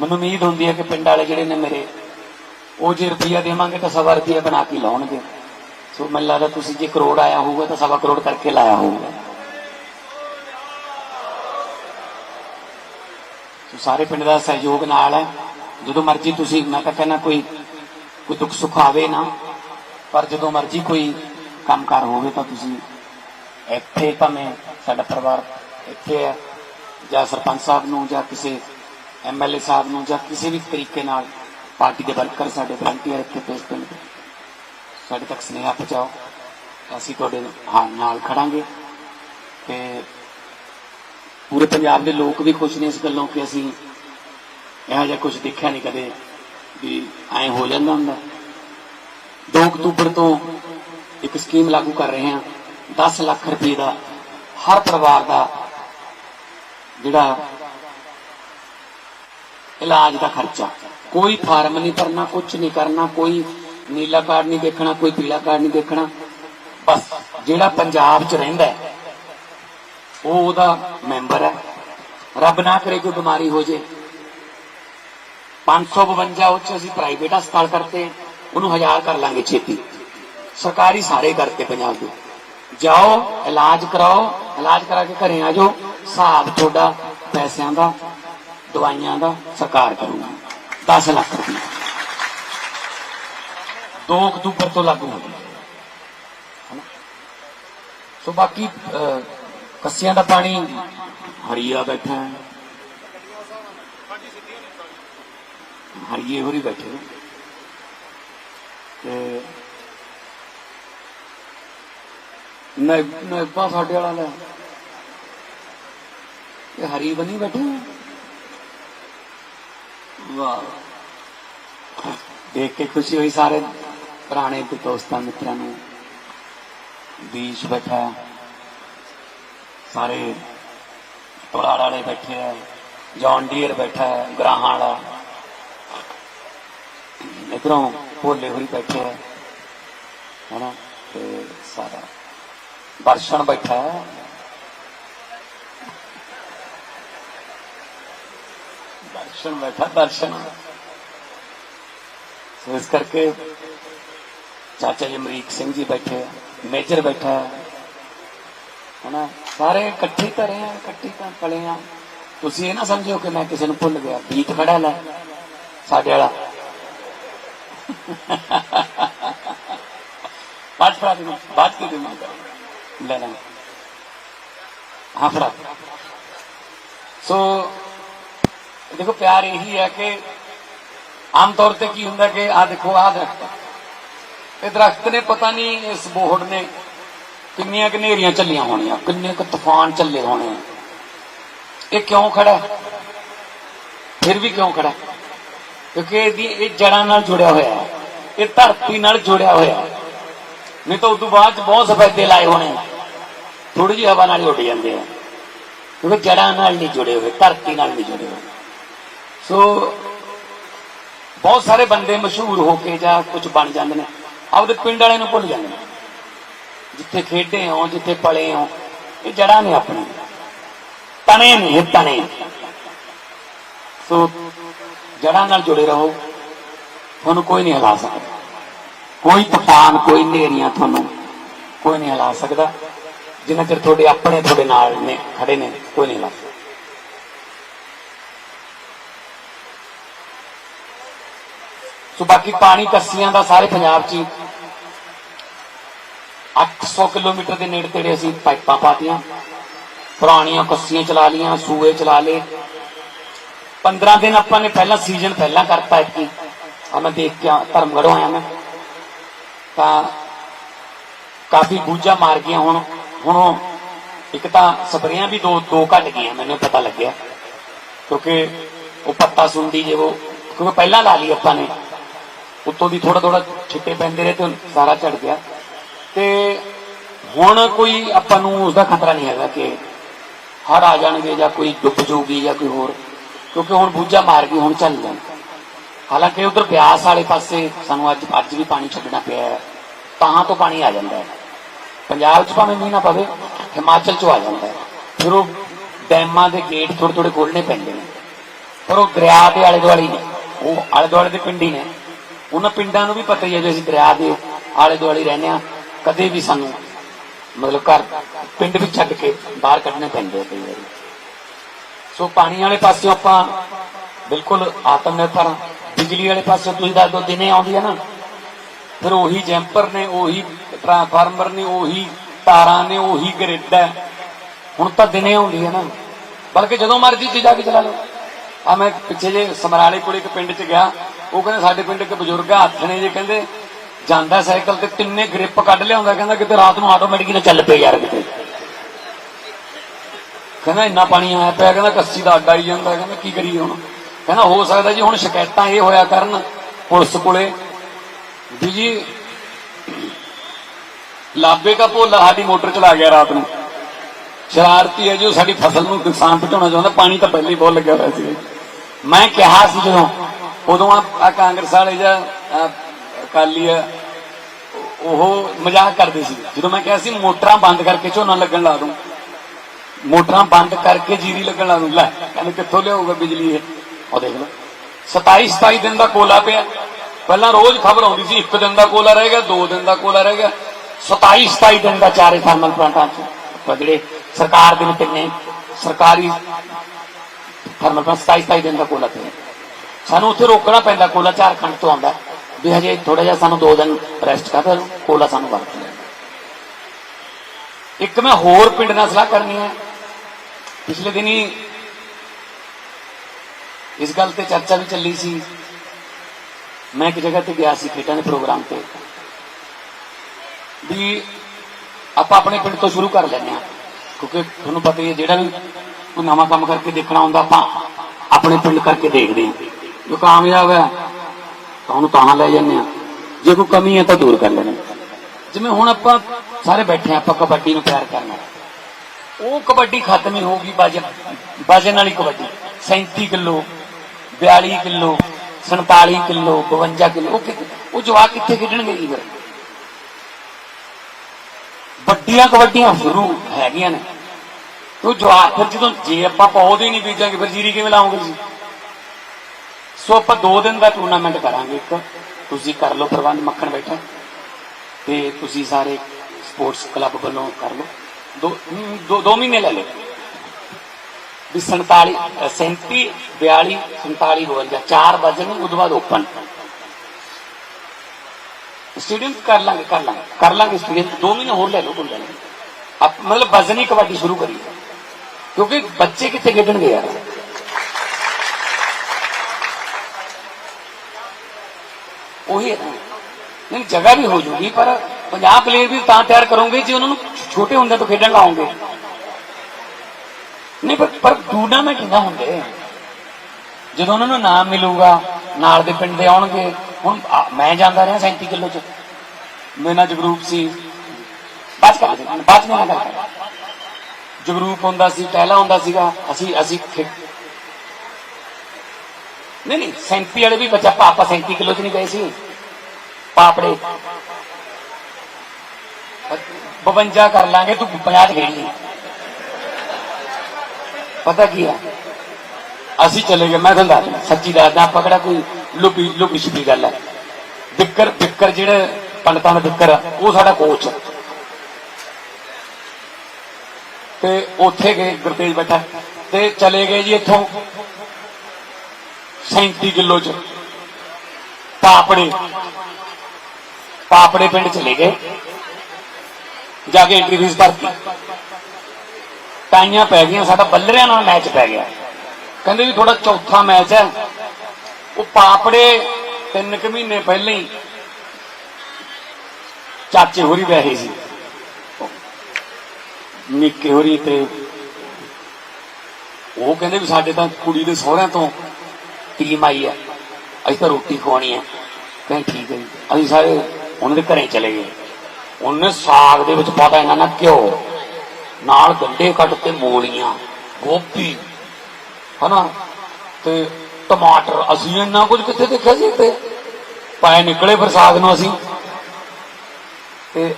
ਮੈਨੂੰ ਉਮੀਦ ਹੁੰਦੀ ਹੈ ਕਿ ਪਿੰਡ ਵਾਲੇ ਜਿਹੜੇ ਨੇ ਮੇਰੇ, ਉਹ ਜੇ ਰੁਪਈਆ ਦੇਵਾਂਗੇ ਤਾਂ ਸਵਾ ਰੁਪਈਆ ਬਣਾ ਕੇ ਲਾਉਣਗੇ। ਸੋ ਮੈਨੂੰ ਲੱਗਦਾ ਤੁਸੀਂ ਜੇ ਕਰੋੜ ਆਇਆ ਹੋਊਗਾ ਤਾਂ ਸਵਾ ਕਰੋੜ ਕਰਕੇ ਲਾਇਆ ਹੋਊਗਾ। ਸੋ ਸਾਰੇ ਪਿੰਡ ਦਾ ਸਹਿਯੋਗ ਨਾਲ ਹੈ। ਜਦੋਂ ਮਰਜ਼ੀ ਤੁਸੀਂ, ਮੈਂ ਤਾਂ ਕਹਿੰਦਾ ਕੋਈ ਕੋਈ ਦੁੱਖ ਸੁੱਖ ਆਵੇ ਨਾ, ਪਰ ਜਦੋਂ ਮਰਜ਼ੀ ਕੋਈ ਕੰਮਕਾਰ ਹੋਵੇ ਤਾਂ ਤੁਸੀਂ ਇੱਥੇ ਭਾਵੇਂ ਸਾਡਾ ਪਰਿਵਾਰ ਇੱਥੇ ਹੈ, ਜਾਂ ਸਰਪੰਚ ਸਾਹਿਬ ਨੂੰ ਜਾਂ ਕਿਸੇ ਐਮਐਲਏ ਸਾਹਿਬ ਨੂੰ ਜਾਂ ਕਿਸੇ ਵੀ ਤਰੀਕੇ ਨਾਲ ਪਾਰਟੀ ਦੇ ਵਰਕਰ ਸਾਡੇ ਵਲੰਟੀਅਰ ਇੱਥੇ ਪੇਸ਼ ਸਾਡੇ ਤੱਕ ਸੁਨੇਹਾ ਪਹੁੰਚਾਓ। ਅਸੀਂ ਤੁਹਾਡੇ ਹਾਂ, ਨਾਲ ਖੜਾਂਗੇ। ਤੇ ਪੂਰੇ ਪੰਜਾਬ ਦੇ ਲੋਕ ਵੀ ਖੁਸ਼ ਨੇ ਇਸ ਗੱਲੋਂ ਕਿ ਅਸੀਂ ਇਹੋ ਜਿਹਾ ਕੁਝ ਦੇਖਿਆ ਨਹੀਂ ਕਦੇ ਵੀ ਐ ਹੋ ਜਾਂਦਾ ਹੁੰਦਾ। 2 ਅਕਤੂਬਰ ਤੋਂ ਇੱਕ ਸਕੀਮ ਲਾਗੂ ਕਰ ਰਹੇ ਹਾਂ। 10 ਲੱਖ ਰੁਪਏ ਦਾ ਹਰ ਪਰਿਵਾਰ ਦਾ ਜਿਹੜਾ ਇਲਾਜ ਦਾ ਖਰਚਾ। ਕੋਈ ਫਾਰਮ ਨਹੀਂ ਭਰਨਾ ਕੁਝ ਨਹੀਂ ਕਰਨਾ, ਕੋਈ ਨੀਲਾ ਕਾਰਡ ਨਹੀਂ ਦੇਖਣਾ, ਕੋਈ ਪੀਲਾ ਕਾਰਡ ਨਹੀਂ ਦੇਖਣਾ। ਬਸ, ਜਿਹੜਾ ਪੰਜਾਬ 'ਚ ਰਹਿੰਦਾ ਉਹ ਉਹਦਾ ਮੈਂਬਰ ਹੈ। ਰੱਬ ਨਾ ਕਰੇ ਕੋਈ ਬਿਮਾਰੀ ਹੋ ਜੇ। 552 ਉਹ 'ਚ ਅਸੀਂ ਪ੍ਰਾਈਵੇਟ ਹਸਪਤਾਲ ਕਰਤੇ ਉਹਨੂੰ ਹਜ਼ਾਰ ਕਰ ਲਾਂਗੇ ਛੇਤੀ। ਸਰਕਾਰੀ ਸਾਰੇ ਕਰਤੇ ਪੰਜਾਬ ਦੇ। ਜਾਓ, ਇਲਾਜ ਕਰਾਓ, ਇਲਾਜ ਕਰਾ ਕੇ ਘਰੇ ਆ ਜਾਓ। ਹਿਸਾਬ ਤੁਹਾਡਾ ਪੈਸਿਆਂ ਦਾ। ਦਵਾਈਆਂ ਦਾ ਸਰਕਾਰ ਕਰੂਗੀ 10 ਲੱਖ ਰੁਪਏ 2 ਅਕਤੂਬਰ ਤੋਂ ਲਾਗੂ ਹੋ ਗਿਆ ਸੋ ਬਾਕੀ ਕੱਸਿਆਂ ਦਾ ਪਾਣੀ, ਹਰੀਆ ਬੈਠਾ ਹੈ। ਹਰੀਏ ਹੋਰੀ ਬੈਠੇ ਨੇ। ਤੇ ਨਹੀਂ ਨਹੀਂ ਸਾਡੇ ਵਾਲਾ ਲੈ। ਇਹ ਹਰੀ ਬਣੀ ਬੈਠੇ ਵਾਹ ਦੇਖ ਕੇ ਖੁਸ਼ੀ ਹੋਈ ਸਾਰੇ ਪੁਰਾਣੇ ਤੇ ਦੋਸਤਾਂ ਮਿੱਤਰਾਂ ਨੂੰ। ਬੀਚ ਬੈਠਾ ਸਾਰੇ ਤੋਲਾੜ ਵਾਲੇ ਬੈਠੇ ਆ ਜੌਨ ਡੀਅਰ ਬੈਠਾ ਹੈ, ਗਰਾਹਾਂ ਵਾਲਾ। ਇਧਰੋਂ ਭੋਲੇ ਹੋਈ ਬੈਠੇ ਆ ਹਨਾ, ਤੇ ਸਾਰਾ। ਦਰਸ਼ਨ ਬੈਠਾ ਹੈ। ਦਰਸ਼ਨ ਬੈਠਾ ਦਰਸ਼ਨ ਸੋ ਇਸ ਕਰਕੇ ਚਾਚਾ ਜੀ ਅਮਰੀਕ ਸਿੰਘ ਜੀ ਬੈਠੇ ਆ ਮੇਜਰ ਬੈਠਾ ਹੈ ਹਨਾ ਸਾਰੇ ਇਕੱਠੇ ਧਰੇ ਆ ਇਕੱਠੇ ਤਾਂ ਪਲੇ ਆ ਤੁਸੀਂ ਇਹ ਨਾ ਸਮਝਿਓ ਕਿ ਮੈਂ ਕਿਸੇ ਨੂੰ ਭੁੱਲ ਗਿਆ ਗੀਤ ਖੜਾ ਲੈ ਸਾਡੇ ਵਾਲਾ ਬਾਤ ਫੜਾ ਦੇ ਬਾਤ ਕੀ ਦੇ ਲੈ ਲੈ ਹਾਂ ਫੜਾ ਸੋ ਦੇਖੋ, ਪਿਆਰ ਇਹੀ ਹੈ ਕਿ ਆਮ ਤੌਰ ਤੇ ਕੀ ਹੁੰਦਾ ਕਿ ਆ ਦੇਖੋ ਆ ਦਰਖਤ ਇਹ ਦਰਖਤ ਨੇ ਪਤਾ ਨਹੀਂ ਇਸ ਬੋਹੜ ਨੇ ਕਿੰਨੀਆਂ ਕਨੇਰੀਆਂ ਚੱਲੀਆਂ ਹੋਣੀਆਂ, ਕਿੰਨੇ ਕੁ ਤੂਫਾਨ ਚੱਲੇ ਹੋਣੇ ਇਹ ਕਿਉਂ ਖੜਾ ਫਿਰ ਵੀ ਕਿਉਂ ਖੜਾ ਕਿਉਂਕਿ ਇਹਦੀ, ਇਹ ਜੜਾਂ ਨਾਲ ਜੁੜਿਆ ਹੋਇਆ ਹੈ। ਇਹ ਧਰਤੀ ਨਾਲ ਜੁੜਿਆ ਹੋਇਆ ਹੈ। ਨਹੀਂ ਤਾਂ ਉਦੋਂ ਬਾਅਦ ਚ ਬਹੁਤ ਸਫੈਦੇ ਲਾਏ ਹੋਣੇ ਥੋੜੀ ਜਿਹੀ ਹਵਾ ਨਾਲ ਹੀ ਉੱਡ ਜਾਂਦੇ ਆ। ਕਿਉਂਕਿ ਜੜਾਂ ਨਾਲ ਨਹੀਂ ਜੁੜੇ ਹੋਏ, ਧਰਤੀ ਨਾਲ ਨਹੀਂ ਜੁੜੇ ਹੋਏ। ਸੋ ਬਹੁਤ ਸਾਰੇ ਬੰਦੇ ਮਸ਼ਹੂਰ ਹੋ ਕੇ ਜਾਂ ਕੁਝ ਬਣ ਜਾਂਦੇ ਨੇ, ਆਪਦੇ ਪਿੰਡ ਵਾਲਿਆਂ ਨੂੰ ਭੁੱਲ ਜਾਂਦੇ ਨੇ। ਜਿੱਥੇ ਖੇਡੇ ਹੋ, ਜਿੱਥੇ ਪਲੇ ਹੋ, ਇਹ ਜੜਾਂ ਨੇ ਆਪਣੀ। ਤਣੇ ਨੇ, ਇਹ ਤਣੇ। ਸੋ ਜੜਾਂ ਨਾਲ ਜੁੜੇ ਰਹੋ, ਤੁਹਾਨੂੰ ਕੋਈ ਨਹੀਂ ਹਿਲਾ ਸਕਦਾ। ਕੋਈ ਤੂਫਾਨ, ਕੋਈ ਨੇਰੀਆਂ ਤੁਹਾਨੂੰ ਕੋਈ ਨਹੀਂ ਹਿਲਾ ਸਕਦਾ। ਜਿੰਨਾ ਚਿਰ ਤੁਹਾਡੇ ਆਪਣੇ ਤੁਹਾਡੇ ਨਾਲ ਨੇ, ਖੜੇ ਨੇ, ਕੋਈ ਨਹੀਂ ਹਿਲਾ ਸਕਦਾ। ਸੋ ਬਾਕੀ ਪਾਣੀ ਕੱਸੀਆਂ ਦਾ ਸਾਰੇ ਪੰਜਾਬ 'ਚ ਹੀ। 800 ਕਿਲੋਮੀਟਰ ਦੇ ਨੇੜੇ ਤੇੜੇ ਅਸੀਂ ਪਾਈਪਾਂ ਪਾਤੀਆਂ। ਪੁਰਾਣੀਆਂ ਕੱਸੀਆਂ ਚਲਾ ਲੀਆਂ ਸੂਏ ਚਲਾ ਲਏ। 15 ਦਿਨ ਆਪਾਂ ਨੇ ਪਹਿਲਾਂ ਸੀਜ਼ਨ ਪਹਿਲਾਂ ਕਰਤਾ ਇਤਕੀ ਆ ਮੈਂ ਦੇਖ ਕੇ ਆ- ਧਰਮਗੜ੍ਹੋਂ ਆਇਆ ਮੈਂ। ਤਾਂ ਕਾਫੀ ਬੂਝਾ ਮਾਰ ਗਈਆਂ ਹੁਣ। ਹੁਣ ਇੱਕ ਤਾਂ ਸਪਰੇਆਂ ਵੀ ਦੋ ਦੋ ਘਟ ਗਈਆਂ, ਮੈਨੂੰ ਪਤਾ ਲੱਗਿਆ। ਕਿਉਂਕਿ ਉਹ ਪੱਤਾ ਸੁੰਡੀ ਜੇ ਉਹ ਕਿਉਂਕਿ ਪਹਿਲਾਂ ਲਾ ਲਈ ਆਪਾਂ ਨੇ। ਉੱਤੋਂ ਦੀ ਥੋੜਾ ਥੋੜਾ ਛਿੱਟੇ ਪੈਂਦੇ ਰਹੇ ਤੇ ਸਾਰਾ ਝੜ ਗਿਆ। ਤੇ ਹੁਣ ਕੋਈ ਆਪਾਂ ਨੂੰ ਉਸ ਦਾ ਖਤਰਾ ਨਹੀਂ ਹੈਗਾ ਕਿ ਹੜ ਆ ਜਾਣਗੇ ਜਾਂ ਕੋਈ ਡੁੱਬ ਜਾਊਗੀ ਜਾਂ ਕੋਈ ਹੋਰ, ਕਿਉਂਕਿ ਹੁਣ ਬੂਝਾ ਮਾਰ ਗਈ ਹੁਣ ਚੱਲ ਜਾਣ ਹਾਲਾਂਕਿ ਉਧਰ ਬਿਆਸ ਵਾਲੇ ਪਾਸੇ ਸਾਨੂੰ ਅੱਜ ਅੱਜ ਵੀ ਪਾਣੀ ਛੱਡਣਾ ਪਿਆ ਹੈ। ਤਾਂ ਤੋਂ ਪਾਣੀ ਆ ਜਾਂਦਾ ਹੈ। ਪੰਜਾਬ 'ਚ ਭਾਵੇਂ ਮੀਂਹ ਨਾ ਪਵੇ, ਹਿਮਾਚਲ 'ਚ ਆ ਜਾਂਦਾ ਹੈ। ਫਿਰ ਉਹ ਡੈਮਾਂ ਦੇ ਗੇਟ ਥੋੜੇ ਥੋੜੇ ਖੋਲਣੇ ਪੈਂਦੇ ਨੇ। ਪਰ ਉਹ ਦਰਿਆ ਦੇ ਆਲੇ ਦੁਆਲੇ ਨੇ, ਉਹ ਆਲੇ ਦੁਆਲੇ ਦੇ ਪਿੰਡ ਹੀ ਨੇ। ਉਹਨਾਂ ਪਿੰਡਾਂ ਨੂੰ ਵੀ ਪਤਾ ਹੀ ਹੈ ਜੇ ਅਸੀਂ ਦਰਿਆ ਦੇ ਆਲੇ ਦੁਆਲੇ ਰਹਿੰਦੇ ਆ ਕਦੇ ਵੀ ਸਾਨੂੰ ਮਤਲਬ ਘਰ, ਪਿੰਡ ਵੀ ਛੱਡ ਕੇ ਬਾਹਰ ਕੱਢਣੇ ਪੈਂਦੇ ਆ ਕਈ ਵਾਰੀ। ਸੋ ਪਾਣੀ ਵਾਲੇ ਪਾਸਿਓਂ ਆਪਾਂ ਬਿਲਕੁਲ ਆਤਮ ਨਿਰਭਰ ਹਾਂ। ਬਿਜਲੀ ਵਾਲੇ ਪਾਸੇ ਤੁਸੀਂ ਦੱਸ ਦੋ ਦਿਨੇ ਆਉਂਦੀ ਹੈ ਨਾ। ਫਿਰ ਉਹੀ ਜੈਂਪਰ ਨੇ, ਉਹੀ ਟਰਾਂਸਫਾਰਮਰ ਨੇ, ਉਹੀ ਤਾਰਾਂ ਨੇ, ਉਹੀ ਗ੍ਰਿਡ ਹੈ। ਹੁਣ ਤਾਂ ਦਿਨੇ ਆਉਂਦੀ ਹੈ ਨਾ। ਬਲਕਿ ਜਦੋਂ ਮਰਜ਼ੀ ਚ ਜਾ ਕੇ ਚਲਾ ਲਓ। ਆ ਮੈਂ ਪਿੱਛੇ ਜੇ ਸਮਰਾਲੇ ਕੋਲ ਇੱਕ ਪਿੰਡ ਚ ਗਿਆ। ਉਹ ਕਹਿੰਦੇ ਸਾਡੇ ਪਿੰਡ ਇੱਕ ਬਜ਼ੁਰਗ ਆ, ਹੱਥ ਨੇ ਜੇ ਕਹਿੰਦੇ ਜਾਂਦਾ ਸਾਈਕਲ ਤੇ ਤਿੰਨੇ ਗ੍ਰਿਪ ਕੱਢ ਲਿਆਉਂਦਾ ਕਹਿੰਦਾ ਕਿਤੇ ਰਾਤ ਨੂੰ ਆਟੋਮੈਟਿਕ ਨਾ ਚੱਲ ਪਏ ਯਾਰ ਕਿਤੇ। ਕਹਿੰਦਾ ਇੰਨਾ ਪਾਣੀ ਆਇਆ ਪਿਆ ਕਹਿੰਦਾ ਕੱਸੀ ਦਾ ਅੱਡਾ ਹੀ ਜਾਂਦਾ ਕਹਿੰਦਾ ਕੀ ਕਰੀਏ ਹੁਣ? ਕਹਿੰਦਾ ਹੋ ਸਕਦਾ ਜੀ ਹੁਣ ਸ਼ਿਕਾਇਤਾਂ ਇਹ ਹੋਇਆ ਕਰਨ ਪੁਲਿਸ ਕੋਲੇ ਵੀ ਜੀ ਲਾਬੇ ਦਾ ਭੋਲਾ ਸਾਡੀ ਮੋਟਰ ਚਲਾ ਗਿਆ ਰਾਤ ਨੂੰ। ਸ਼ਰਾਰਤੀ ਹੈ ਜੀ ਉਹ ਸਾਡੀ ਫਸਲ ਨੂੰ ਨੁਕਸਾਨ ਪਹੁੰਚਾਉਣਾ ਚਾਹੁੰਦਾ ਪਾਣੀ ਤਾਂ ਪਹਿਲਾਂ ਹੀ ਬਹੁਤ ਲੱਗਿਆ ਹੋਇਆ ਸੀ। ਮੈਂ ਕਿਹਾ ਸੀ ਜਦੋਂ ਉਦੋਂ ਆ ਕਾਂਗਰਸ ਵਾਲੇ ਜਾਂ ਅਕਾਲੀ ਆ, ਉਹ ਮਜ਼ਾਕ ਕਰਦੇ ਸੀ। ਜਦੋਂ ਮੈਂ ਕਿਹਾ ਸੀ ਮੋਟਰਾਂ ਬੰਦ ਕਰਕੇ ਝੋਨਾ ਲੱਗਣ ਲਾ ਦੂੰ, ਮੋਟਰਾਂ ਬੰਦ ਕਰਕੇ ਜੀਰੀ ਲੱਗਣ ਲਾ ਦੂੰ, ਲੈ, ਕਹਿੰਦੇ ਕਿੱਥੋਂ ਲਿਆਊਗਾ ਬਿਜਲੀ ਇਹ? ਉਹ ਦੇਖ ਲਓ। 27 27 ਦਿਨ ਦਾ ਕੋਲਾ ਪਿਆ। ਪਹਿਲਾਂ ਰੋਜ਼ ਖਬਰ ਆਉਂਦੀ ਸੀ, ਇੱਕ ਦਿਨ ਦਾ ਕੋਲਾ ਰਹਿ ਗਿਆ, ਦੋ ਦਿਨ ਦਾ ਕੋਲਾ ਰਹਿ ਗਿਆ। 27 27 ਦਿਨ ਦਾ ਚਾਰੇ ਥਰਮਲ ਪਲਾਂਟਾਂ ਚ। ਜਿਹੜੇ ਸਰਕਾਰ ਦੇ ਨੇ ਤਿੰਨੇ, ਸਰਕਾਰੀ ਥਰਮਲ ਪਲਾਂਟ 27 27 ਦਿਨ ਦਾ ਕੋਲਾ ਪਿਆ। ਸਾਨੂੰ ਉੱਥੇ ਰੋਕਣਾ ਪੈਂਦਾ, ਕੋਲਾ ਝਾਰਖੰਡ ਤੋਂ ਆਉਂਦਾ। ਵੀ ਹਜੇ ਥੋੜਾ ਜਿਹਾ ਸਾਨੂੰ ਦੋ ਦਿਨ ਰੈਸਟ ਕਰ ਫਿਰ ਕੋਲਾ ਸਾਨੂੰ ਵਰਤ ਲੈ ਇੱਕ ਮੈਂ ਹੋਰ ਪਿੰਡ ਨਾਲ ਸਲਾਹ ਕਰਨੀ ਹੈ। ਪਿਛਲੇ ਦਿਨੀ ਇਸ ਗੱਲ ਤੇ ਚਰਚਾ ਵੀ ਚੱਲੀ ਸੀ। ਮੈਂ ਇੱਕ ਜਗ੍ਹਾ ਤੇ ਗਿਆ ਸੀ ਖੇਡਾਂ ਦੇ ਪ੍ਰੋਗਰਾਮ ਤੇ। ਵੀ ਆਪਾਂ ਆਪਣੇ ਪਿੰਡ ਤੋਂ ਸ਼ੁਰੂ ਕਰ ਲੈਂਦੇ ਹਾਂ। ਕਿਉਂਕਿ ਤੁਹਾਨੂੰ ਪਤਾ ਹੀ ਹੈ, ਜਿਹੜਾ ਵੀ ਕੋਈ ਨਵਾਂ ਕੰਮ ਕਰਕੇ ਦੇਖਣਾ ਹੁੰਦਾ, ਆਪਾਂ ਆਪਣੇ ਪਿੰਡ ਕਰਕੇ ਦੇਖਦੇ ਹਾਂ। ਜੋ ਕਾਮਯਾਬ ਹੈ, ਤਾਂ ਉਹਨੂੰ ਤਾਂ ਲੈ ਜਾਂਦੇ ਹਾਂ। ਜੇ ਕੋਈ ਕਮੀ ਹੈ ਤਾਂ ਦੂਰ ਕਰ ਲੈਣੇ ਜਿਵੇਂ ਹੁਣ ਆਪਾਂ ਸਾਰੇ ਬੈਠੇ ਹਾਂ, ਆਪਾਂ ਕਬੱਡੀ ਨੂੰ ਪਿਆਰ ਕਰਨਾ ਉਹ ਕਬੱਡੀ ਖਤਮ ਹੀ ਹੋਊਗੀ ਵਜਨ ਬਾਜਨ ਵਾਲੀ kabaddi. 37 kilo 42 kilo 47 kilo 52 kilo, ਉਹ ਕਿੱਥੇ- ਉਹ ਜਵਾਕ ਕਿੱਥੇ ਖੇਡਣਗੇ ਜੀ ਫਿਰ? ਵੱਡੀਆਂ ਕਬੱਡੀਆਂ ਸ਼ੁਰੂ ਹੈਗੀਆਂ ਨੇ। ਉਹ ਜਵਾਕ ਫਿਰ ਜਦੋਂ ਜੇ ਆਪਾਂ ਪੌਦੇ ਹੀ ਨਹੀਂ ਬੀਜਾਂਗੇ, ਫਿਰ ਜੀਰੀ ਕਿਵੇਂ ਲਾਉਂਗੇ ਜੀ ਸੋ ਆਪਾਂ 2 ਦਿਨ ਦਾ ਟੂਰਨਾਮੈਂਟ ਕਰਾਂਗੇ ਇੱਕ। ਤੁਸੀਂ ਕਰ ਲਓ ਪ੍ਰਬੰਧ ਮੱਖਣ ਬੈਠਾ। ਤੇ ਤੁਸੀਂ ਸਾਰੇ ਸਪੋਰਟਸ ਕਲੱਬ ਵੱਲੋਂ ਕਰ ਲਓ। ਦੋ ਦੋ ਦੋ ਮਹੀਨੇ ਲੈ ਲਓ। ਵੀ 47 ਅ, 37 42 47 52 ਚਾਰ ਵਜੇ ਨੂੰ ਉਦੋਂ ਬਾਅਦ ਓਪਨ ਸਟੇਡੀਅਮ ਕਰ ਲਾਂਗੇ ਕਰ ਲਾਂਗੇ। ਕਰ ਲਾਂਗੇ ਸਟੇਡੀਅਮ ਦੋ ਮਹੀਨੇ ਹੋਰ ਲੈ ਲਓ ਕੋਈ ਗੱਲ ਨਹੀਂ। ਮਤਲਬ ਵਜ਼ਨੀ ਕਬੱਡੀ ਸ਼ੁਰੂ ਕਰੀਏ। ਕਿਉਂਕਿ ਬੱਚੇ ਕਿੱਥੇ ਖੇਡਣਗੇ ਯਾਰ? ਉਹੀ ਨਹੀਂ, ਜਗ੍ਹਾ ਵੀ ਹੋ ਜੂਗੀ, ਪਰ 50 ਪਲੇਅਰ ਵੀ ਤਾਂ ਤਿਆਰ ਕਰੋਗੇ, ਜੇ ਉਹਨਾਂ ਨੂੰ ਛੋਟੇ ਹੁੰਦੇ ਤੋਂ ਖੇਡਣ ਲਾਉਂਗੇ ਨਹੀਂ, ਪਰ ਪਰ ਟੂਰਨਾਮੈਂਟ ਨਾ ਹੁੰਦੇ? ਜਦੋਂ ਉਹਨਾਂ ਨੂੰ ਨਾਮ ਮਿਲੂਗਾ, ਨਾਲ ਦੇ ਪਿੰਡ ਦੇ ਆਉਣਗੇ, ਹੁਣ ਮੈਂ ਜਾਂਦਾ ਰਿਹਾ 37 ਕਿਲੋ ਚ। ਮੇਰੇ ਨਾਲ ਜਗਰੂਪ ਸੀ। ਬਾਅਦ ਕਰ ਦੇ ਬਾਅਦ ਵਿੱਚ ਜਗਰੂਪ ਹੁੰਦਾ ਸੀ ਟਹਿਲਾ ਹੁੰਦਾ ਸੀਗਾ, ਅਸੀਂ ਅਸੀਂ ਨਹੀਂ ਨਹੀਂ 37 ਵਾਲੇ ਵੀ ਬੱਚਾ ਪਾਪਾ 37 ਕਿਲੋ ਚ ਨਹੀਂ ਗਏ ਸੀ। ਪਾਪੜੇ 52 ਕਰ ਲਾਂਗੇ ਤੂੰ 50 ਚ ਗਈ ਪਤਾ ਕੀ ਆ? ਅਸੀਂ ਚਲੇ ਗਏ ਮੈਂ ਤੁਹਾਨੂੰ ਦੱਸਦਾ ਸੱਚੀ ਦੱਸਦਾ ਆਪਾਂ ਕਿਹੜਾ ਕੋਈ ਲੁਪੀ ਲੁਪੀ ਛਿਪੀ ਗੱਲ ਹੈ ਵਿਕਰ ਵਿਕਰ ਜਿਹੜੇ ਪੰਡਤਾਂ ਦਾ ਵਿਕਰ ਆ, ਉਹ ਸਾਡਾ ਕੋਚ ਆ। ਤੇ ਉੱਥੇ ਗਏ ਗੁਰਤੇਜ ਬੈਠਾ। ਤੇ ਚਲੇ ਗਏ ਜੀ ਇੱਥੋਂ 37 ਕਿਲੋ ਚ ਪਾਪੜੇ। ਪਾਪੜੇ ਪਿੰਡ ਚਲੇ ਗਏ। ਜਾ ਕੇ ਐਂਟਰੀ ਫੀਸ ਭਰਤੀ। ਟਾਈਆਂ ਪੈ ਗਈਆਂ, ਸਾਡਾ ਬੱਲਰਿਆਂ ਨਾਲ ਮੈਚ ਪੈ ਗਿਆ। ਕਹਿੰਦੇ ਵੀ ਥੋੜਾ ਚੌਥਾ ਮੈਚ ਹੈ। ਉਹ ਪਾਪੜੇ ਤਿੰਨ ਕੁ ਮਹੀਨੇ ਪਹਿਲਾਂ ਹੀ ਚਾਚੇ ਹੋਰੀ ਬੈਠੇ ਸੀ। ਨਿੱਕੇ ਹੋਰੀ ਤੇ ਉਹ ਕਹਿੰਦੇ ਵੀ ਸਾਡੇ ਤਾਂ ਕੁੜੀ ਦੇ ਸਹੁਰਿਆਂ ਤੋਂ ਟੀਮ ਆਈ ਹੈ ਅਸੀਂ ਤਾਂ ਰੋਟੀ ਖਵਾਉਣੀ ਹੈ ਕਹਿੰਦੇ ਠੀਕ ਹੈ ਜੀ। ਅਸੀਂ ਸਾਰੇ ਉਹਨਾਂ ਦੇ ਘਰੇ ਚਲੇ ਗਏ। ਉਹਨੇ ਸਾਗ ਦੇ ਵਿੱਚ ਪਾਤਾ ਇਹਨਾਂ ਨਾਲ ਘਿਓ। ਨਾਲ ਗੰਡੇ ਕੱਟ ਤੇ ਮੂਲੀਆਂ, ਗੋਭੀ, ਹਨਾ? ਤੇ ਟਮਾਟਰ। ਅਸੀਂ ਇੰਨਾ ਕੁਝ ਕਿੱਥੇ ਦੇਖਿਆ ਸੀ ਤੇ ਪਾਏ ਨਿਕਲੇ ਫਿਰ ਸਾਗ ਨੂੰ ਅਸੀਂ। ਤੇ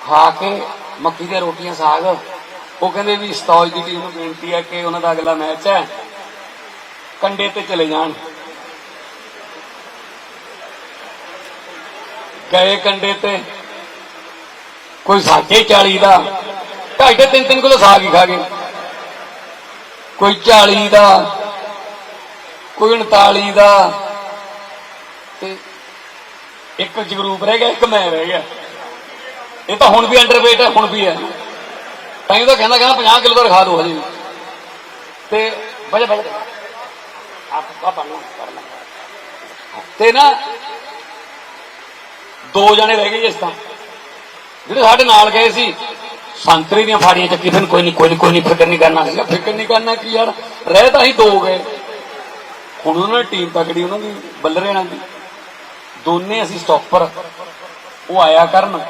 ਖਾ ਕੇ ਮੱਕੀ ਦੀਆਂ ਰੋਟੀਆਂ, ਸਾਗ। ਉਹ ਕਹਿੰਦੇ ਵੀ ਸਤੌਜ ਦੀ ਟੀਮ ਨੂੰ ਬੇਨਤੀ ਹੈ ਕਿ ਉਹਨਾਂ ਦਾ ਅਗਲਾ ਮੈਚ ਹੈ। ਕੰਡੇ ਤੇ ਚਲੇ ਜਾਣ। ਗਏ ਕੰਡੇ ਤੇ। ਕੋਈ ਸਾਢੇ 40 ਦਾ। ਢਾਈ ਤਿੰਨ ਤਿੰਨ ਕਿਲੋ ਸਾਗ ਹੀ ਖਾ ਗਏ। ਕੋਈ 40 ਦਾ। ਕੋਈ 39 ਦਾ। ਤੇ ਇੱਕ ਜਗਰੂਪ ਰਹਿ ਗਿਆ, ਇੱਕ ਮੈਂ ਰਹਿ ਗਿਆ। ਇਹ ਤਾਂ ਹੁਣ ਵੀ ਅੰਡਰਵੇਟ ਹੈ, ਹੁਣ ਵੀ ਹੈ। ਤਾਂ ਇਹ ਤਾਂ ਕਹਿੰਦਾ ਕਹਿੰਦਾ 50 ਕਿਲੋ ਦਾ ਖਾ ਦੋ ਹਜੇ ਤੇ ਬਜਾ ਬਜਾ ਆਪ ਆਪ ਨੂੰ ਤੇ ਨਾ, ਦੋ ਜਣੇ ਰਹਿ ਗਏ ਇਸ ਤਾਂ ਜਿਹੜੇ ਸਾਡੇ ਨਾਲ ਗਏ ਸੀ, ਸੰਤਰੀ ਦੀਆਂ ਫਾੜੀਆਂ ਚੱਕੀ, ਫਿਰ ਕੋਈ ਨਹੀਂ ਕੋਈ ਨਹੀਂ ਕੋਈ ਨਹੀਂ ਫਿਕਰ ਨਹੀਂ ਕਰਨਾ ਸੀਗਾ। ਫਿਕਰ ਨਹੀਂ ਕਰਨਾ ਕੀ ਯਾਰ, ਰਹਿ ਤਾਂ ਹੀ ਦੋ ਗਏ। ਹੁਣ ਉਹਨਾਂ ਦੀ ਟੀਮ ਤਕੜੀ ਉਹਨਾਂ ਦੀ ਬੱਲਰੇਣਾ ਦੀ। ਦੋਨੇ ਅਸੀਂ ਸਟਾਪਰ ਉਹ ਆਇਆ ਕਰਨ।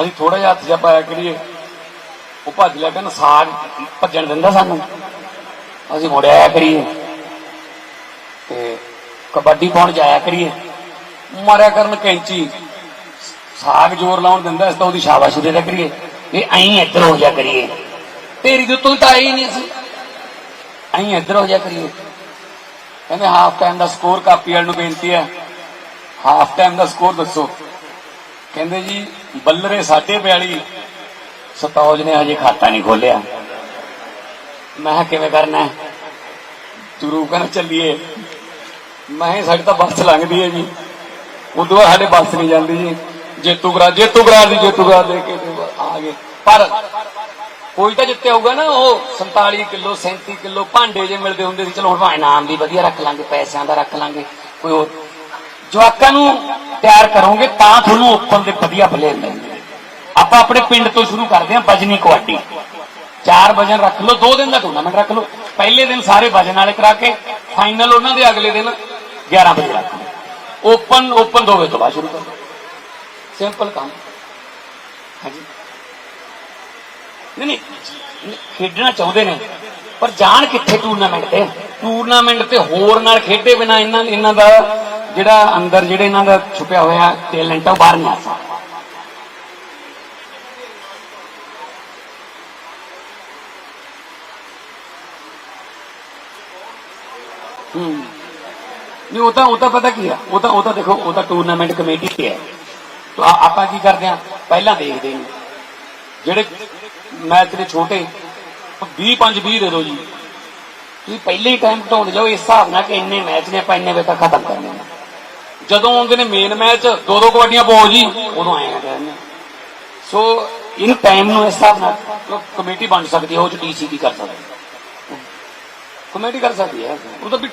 ਅਸੀਂ ਥੋੜਾ ਜਿਹਾ ਹੱਥ ਜਿਹਾ ਪਾਇਆ ਕਰੀਏ। ਉਹ ਭੱਜ ਲਿਆ ਕਰਨ, ਸਾਗ ਭੱਜਣ ਦਿੰਦਾ ਸਾਨੂੰ। ਅਸੀਂ ਮੁੜਿਆ ਕਰੀਏ। ਕਬੱਡੀ ਪਾਉਣ ਜਾਇਆ ਕਰੀਏ। ਮਾਰਿਆ ਕਰਨ ਕੈਂਚੀ। ਸਾਗ ਜ਼ੋਰ ਲਾਉਣ ਦਿੰਦਾ ਇਸ ਤਾਂ ਉਹਦੀ ਸ਼ਾਬਾਸ਼ ਦੇ ਦਿਆ ਕਰੀਏ। ਇਹ ਐਂ ਇੱਧਰ ਹੋ ਜਾ ਕਰੀਏ। ਤੇਰੀ ਦੇ ਤੋਂ ਤਾਂ ਆਈ ਨਹੀਂ ਸੀ। ਐਂ ਇੱਧਰ ਹੋ ਜਾ ਕਰੀਏ। ਕਹਿੰਦੇ ਹਾਫ ਟਾਈਮ ਦਾ ਸਕੋਰ ਕਾਪੀ ਵਾਲ ਨੂੰ ਬੇਨਤੀ ਹੈ। ਹਾਫ ਟਾਈਮ ਦਾ ਸਕੋਰ ਦੱਸੋ। ਕਹਿੰਦੇ ਜੀ, ਬੱਲਰੇ 42 ਸਤੌਜ ਨੇ ਹਜੇ ਖਾਤਾ ਨਹੀਂ ਖੋਲਿਆ ਮੈਂ ਕਿਹਾ ਕਿਵੇਂ ਕਰਨਾ ਹੈ? ਤੁਰੂ ਕਰ ਚੱਲੀਏ। ਮੈਂ ਕਿਹਾ, ਸਾਡੀ ਤਾਂ ਬੱਸ ਲੰਘਦੀ ਹੈ ਜੀ। ਉਦੋਂ ਬਾਅਦ ਸਾਡੇ ਬੱਸ ਨਹੀਂ ਜਾਂਦੀ ਜੀ। ਜੇਤੂ ਗਰਾ ਜੇਤੂ ਗਰਾ ਦੀ ਜੇਤੂ ਗਰਾ ਦੇ ਕੇ ਆ ਗਏ। ਪਰ ਕੋਈ ਤਾਂ ਜਿੱਤੇ ਹੋਊਗਾ ਨਾ, ਉਹ 47 ਕਿਲੋ 37 ਕਿਲੋ ਭਾਂਡੇ ਜੇ ਮਿਲਦੇ ਹੁੰਦੇ ਸੀ, ਚਲੋ ਹੁਣ ਭਾਵੇਂ ਨਾਮ ਵੀ ਵਧੀਆ ਰੱਖ ਲਾਂਗੇ, ਪੈਸਿਆਂ ਦਾ ਰੱਖ ਲਾਂਗੇ, ਕੋਈ ਹੋਰ। ਜਵਾਕਾਂ ਨੂੰ ਤਿਆਰ ਕਰੋਗੇ ਤਾਂ ਤੁਹਾਨੂੰ ਓਪਨ ਦੇ ਵਧੀਆ ਪਲੇਅਰ ਮਿਲਣਗੇ। ਆਪਾਂ ਆਪਣੇ ਪਿੰਡ ਤੋਂ ਸ਼ੁਰੂ ਕਰਦੇ ਹਾਂ ਬਜਨੀ ਕਬੱਡੀ। ਚਾਰ ਵਜਨ ਰੱਖ ਲਓ, ਦੋ ਦਿਨ ਦਾ ਟੂਰਨਾਮੈਂਟ ਰੱਖ ਲਓ। ਪਹਿਲੇ ਦਿਨ ਸਾਰੇ ਵਜਨ ਵਾਲੇ ਕਰਾ ਕੇ ਫਾਈਨਲ ਉਹਨਾਂ ਦੇ ਅਗਲੇ ਦਿਨ 11 ਵਜੇ ਰੱਖ ਲਓ ਓਪਨ ਓਪਨ ਦੋ ਵਜੇ ਤੋਂ ਬਾਅਦ ਸ਼ੁਰੂ ਕਰੋ। ਸਿੰਪਲ ਕੰਮ। ਹਾਂਜੀ। ਨਹੀਂ ਨਹੀਂ ਖੇਡਣਾ ਚਾਹੁੰਦੇ ਨੇ ਪਰ ਜਾਣ ਕਿੱਥੇ ਟੂਰਨਾਮੈਂਟ ਤੇ? ਟੂਰਨਾਮੈਂਟ ਤੇ ਹੋਰ ਨਾਲ ਖੇਡੇ ਬਿਨਾ ਇਹਨਾਂ ਇਹਨਾਂ ਦਾ ਜਿਹੜਾ ਅੰਦਰ ਜਿਹੜੇ ਇਹਨਾਂ ਦਾ ਛੁਪਿਆ ਹੋਇਆ ਟੈਲੈਂਟ ਉਹ ਬਾਹਰ ਨਹੀਂ ਆ ਸਕਦਾ। ਹੂੰ। ਨਹੀਂ, ਉਹ ਤਾਂ ਉਹ ਤਾਂ ਪਤਾ ਕੀ ਆ? ਉਹ ਤਾਂ ਉਹ ਤਾਂ ਦੇਖੋ, ਉਹ ਤਾਂ ਟੂਰਨਾਮੈਂਟ ਕਮੇਟੀ ਤੇ ਹੈ ਤਾਂ ਆਪਾਂ ਕੀ ਕਰਦੇ ਆ? ਪਹਿਲਾਂ ਦੇਖਦੇ ਨੇ ਜਿਹੜੇ ਮੈਚ ਨੇ ਛੋਟੇ 20 5 20 ਦੇ ਦਿਓ ਜੀ। ਤੁਸੀਂ ਪਹਿਲੇ ਹੀ ਟਾਈਮ ਘਟਾਉਂਦੇ ਜਾਓ, ਇਸ ਹਿਸਾਬ ਨਾਲ ਕਿ ਇੰਨੇ ਮੈਚ ਨੇ, ਆਪਾਂ ਇੰਨੇ ਵਜੇ ਤੱਕ ਖਤਮ ਕਰਨੇ ਨੇ। ਜਦੋਂ ਆਉਂਦੇ ਨੇ ਮੇਨ ਮੈਚ ਦੋ ਦੋ ਕਬੱਡੀਆਂ ਪਾਓ ਜੀ, ਉਦੋਂ ਆਏ ਕਹਿੰਦੇ ਸੋ ਇਨ ਟਾਈਮ ਨੂੰ ਇਸ ਹਿਸਾਬ ਨਾਲ ਕਮੇਟੀ ਬਣ ਸਕਦੀ ਹੈ ਉਹ ਚ ਡੀਸੀ ਕੀ ਕਰ ਸਕਦੀ ਕਮੇਟੀ ਕਰ ਸਕਦੀ ਹੈ। ਉਹ ਤਾਂ ਵੀ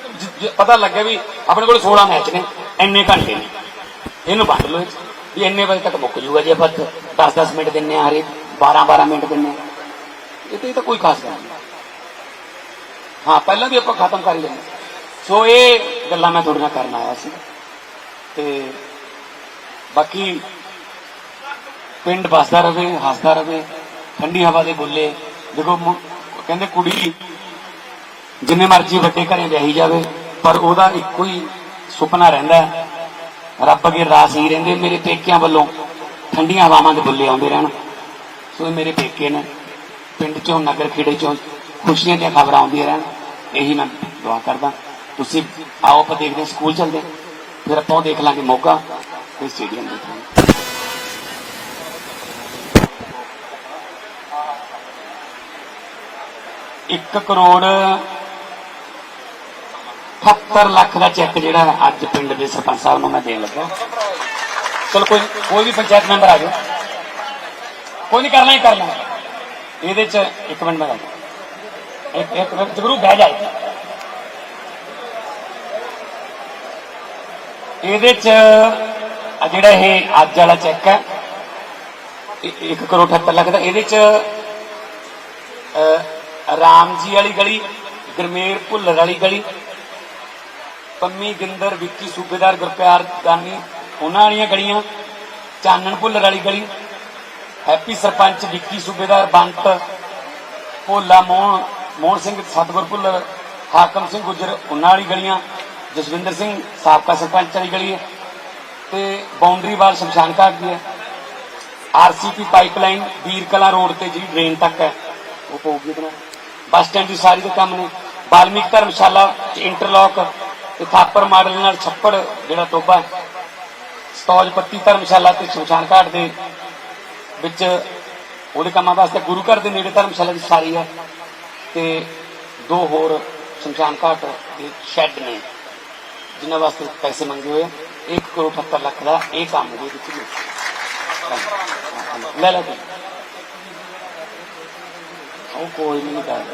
ਪਤਾ ਲੱਗਿਆ ਵੀ ਆਪਣੇ ਕੋਲ 16 ਮੈਚ ਨੇ, ਇੰਨੇ ਘੰਟੇ ਨੇ। ਇਹਨੂੰ ਵੰਡ ਲਓ ਵੀ ਇੰਨੇ ਵਜੇ ਤੱਕ ਮੁੱਕ ਜੂਗਾ ਜੇ ਆਪਾਂ 10-10 ਮਿੰਟ ਦਿੰਨੇ ਆ ਹਰੇ 12-12 ਮਿੰਟ ਦਿੰਨੇ ਆ। ਇਹ ਤੇ, ਇਹ ਤਾਂ ਕੋਈ ਖਾਸ ਗੱਲ ਨਹੀਂ। ਹਾਂ, ਪਹਿਲਾਂ ਵੀ ਆਪਾਂ ਖਤਮ ਕਰ ਹੀ ਲੈਂਦੇ। ਸੋ ਇਹ ਗੱਲਾਂ ਮੈਂ ਤੁਹਾਡੇ ਨਾਲ ਕਰਨ ਆਇਆ ਸੀ। ਤੇ ਬਾਕੀ ਪਿੰਡ ਵਸਦਾ ਰਵੇ ਹੱਸਦਾ ਰਵੇ ਠੰਡੀ ਹਵਾ ਦੇ ਬੁੱਲੇ। ਦੇਖੋ ਕਹਿੰਦੇ ਕੁੜੀ ਜਿੰਨੇ ਮਰਜ਼ੀ ਵੱਡੇ ਘਰੇ ਵਿਆਹੀ ਜਾਵੇ, ਪਰ ਉਹਦਾ ਇੱਕੋ ਹੀ ਸੁਪਨਾ ਰਹਿੰਦਾ ਰੱਬ ਅਗੇ ਰਾਸ ਹੀ ਰਹਿੰਦੇ, ਮੇਰੇ ਪੇਕਿਆਂ ਵੱਲੋਂ ਠੰਡੀਆਂ ਹਵਾਵਾਂ ਦੇ ਬੁੱਲੇ ਆਉਂਦੇ ਰਹਿਣ। ਸੋ ਇਹ ਮੇਰੇ ਪੇਕੇ ਨੇ, ਪਿੰਡ ਚੋਂ, ਨਗਰ ਖੇੜੇ ਚੋਂ ਖੁਸ਼ੀਆਂ ਦੀਆਂ ਖਬਰਾਂ ਆਉਂਦੀਆਂ ਰਹਿਣ। ਇਹੀ ਮੈਂ ਦੁਆ ਕਰਦਾ। ਤੁਸੀਂ ਆਓ, ਆਪਾਂ ਦੇਖਦੇ ਸਕੂਲ ਚੱਲਦੇ ਹਾਂ। ਫਿਰ ਆਪਾਂ ਦੇਖ ਲਾਂਗੇ ਮੌਕਾ ਤੇ ਸਟੇਡੀਅਮ ਦੇਖ ਲਾਂਗੇ ਇੱਕ ਕਰੋੜ 70 ਲੱਖ ਦਾ ਚੈੱਕ ਜਿਹੜਾ ਅੱਜ ਪਿੰਡ ਦੇ ਸਰਪੰਚ ਸਾਹਿਬ ਨੂੰ ਮੈਂ ਦੇਣ ਲੱਗਾ ਚਲੋ ਕੋਈ ਕੋਈ ਵੀ ਪੰਚਾਇਤ ਮੈਂਬਰ ਆ ਜਾਓ। ਕੋਈ ਨਹੀਂ ਕਰਨਾ ਹੀ ਕਰਨਾ ਇਹਦੇ ਚ ਇੱਕ ਮਿੰਟ ਮੈਂ ਗੱਲ ਇੱਕ ਇੱਕ ਮਿੰਟ ਜਗਰੂ ਬਹਿ ਜਾ ਇਹਦੇ ਚ ਜਿਹੜਾ ਇਹ ਅੱਜ ਵਾਲਾ ਚੈੱਕ ਹੈ 1 ਕਰੋੜ 78 ਲੱਖ ਦਾ। ਇਹਦੇ ਚ ਰਾਮ ਜੀ ਵਾਲੀ ਗਲੀ, ਗਰਮੇਰ ਭੁੱਲਰ ਵਾਲੀ ਗਲੀ ਪੰਮੀ, ਗਿੰਦਰ, ਵਿੱਕੀ, ਸੂਬੇਦਾਰ, ਗੁਰਪਿਆਰ, ਦਾਨੀ, ਉਹਨਾਂ ਵਾਲੀਆਂ ਗਲੀਆਂ, ਚਾਨਣ ਭੁੱਲਰ ਵਾਲੀ ਗਲੀ, ਹੈਪੀ ਸਰਪੰਚ, ਵਿੱਕੀ, ਸੂਬੇਦਾਰ ਬੰਤ ਭੋਲਾ, ਮੋਹਨ ਮੋਹਨ ਸਿੰਘ, ਸਤਗੁਰ ਭੁੱਲਰ, ਹਾਕਮ ਸਿੰਘ, ਗੁਜਰ, ਉਹਨਾਂ ਵਾਲੀ ਗਲੀਆਂ, ਜਸਵਿੰਦਰ ਸਿੰਘ, ਸਾਬਕਾ ਸਰਪੰਚ ਵਾਲੀ ਗਲੀ ਹੈ ਤੇ ਬਾਉਂਡਰੀ ਵਾਲ ਸ਼ਮਸ਼ਾਨ ਘਾਟ ਦੀ ਹੈ। ਆਰਸੀਪੀ ਪਾਈਪਲਾਈਨ ਵੀਰ ਕਲਾ ਰੋਡ ਤੇ ਜਿਹੜੀ ਡਰੇਨ ਤੱਕ ਹੈ, ਉਹ ਪਊਗੀ ਇਹਦੇ ਬੱਸ ਸਟੈਂਡ ਦੀ ਸਾਰੀ ਦੇ ਕੰਮ ਨੇ। ਬਾਲਮੀਕ ਧਰਮਸ਼ਾਲਾ ਚ ਇੰਟਰਲੌਕ ਤੇ ਥਾਪਰ ਮਾਡਲ ਨਾਲ ਛੱਪੜ ਜਿਹੜਾ ਟੋਬਾ ਸਤੌਜ ਪੱਤੀ ਧਰਮਸ਼ਾਲਾ ਤੇ ਸ਼ਮਸ਼ਾਨ ਘਾਟ ਦੇ ਵਿੱਚ ਉਹਦੇ ਕੰਮਾਂ ਵਾਸਤੇ ਗੁਰੂ ਘਰ ਦੇ ਨੇੜੇ ਧਰਮਸ਼ਾਲਾ ਦੀ ਸਾਰੀ ਹੈ ਤੇ ਦੋ ਹੋਰ ਸ਼ਮਸ਼ਾਨ ਘਾਟ ਦੇ ਸ਼ੈੱਡ ਨੇ, ਜਿਨ੍ਹਾਂ ਵਾਸਤੇ ਪੈਸੇ ਮੰਗੇ ਹੋਏ ਆ। 1 ਕਰੋੜ 78 ਲੱਖ ਦਾ ਇਹ ਕੰਮ ਦੇ ਵਿੱਚ ਲੈ ਲੈ ਉਹ ਕੋਈ ਨਹੀਂ ਕਰ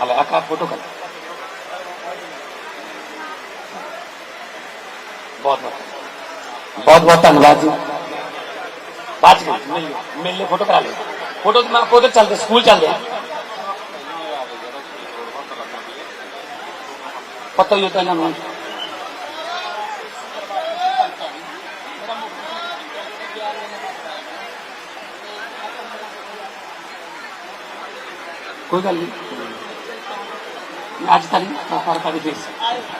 ਹਲੇ ਆਕਾ ਫੋਟੋ ਕਰ ਬਹੁਤ ਬਹੁਤ ਬਹੁਤ ਬਹੁਤ ਧੰਨਵਾਦ ਜੀ ਬਾਅਦ ਚ ਮਿਲ ਲਿਓ, ਮਿਲ ਲੈ ਫੋਟੋ ਕਰਾ ਲਿਓ ਫੋਟੋ ਮੈਂ ਆਪਾਂ ਉਧਰ ਚੱਲਦੇ ਸਕੂਲ ਚੱਲਦੇ ਆ ਪਤਾ ਹੀ ਹੋਤਾ ਇਹਨਾਂ ਨੂੰ ਕੋਈ ਗੱਲ ਨਹੀਂ ਅੱਜ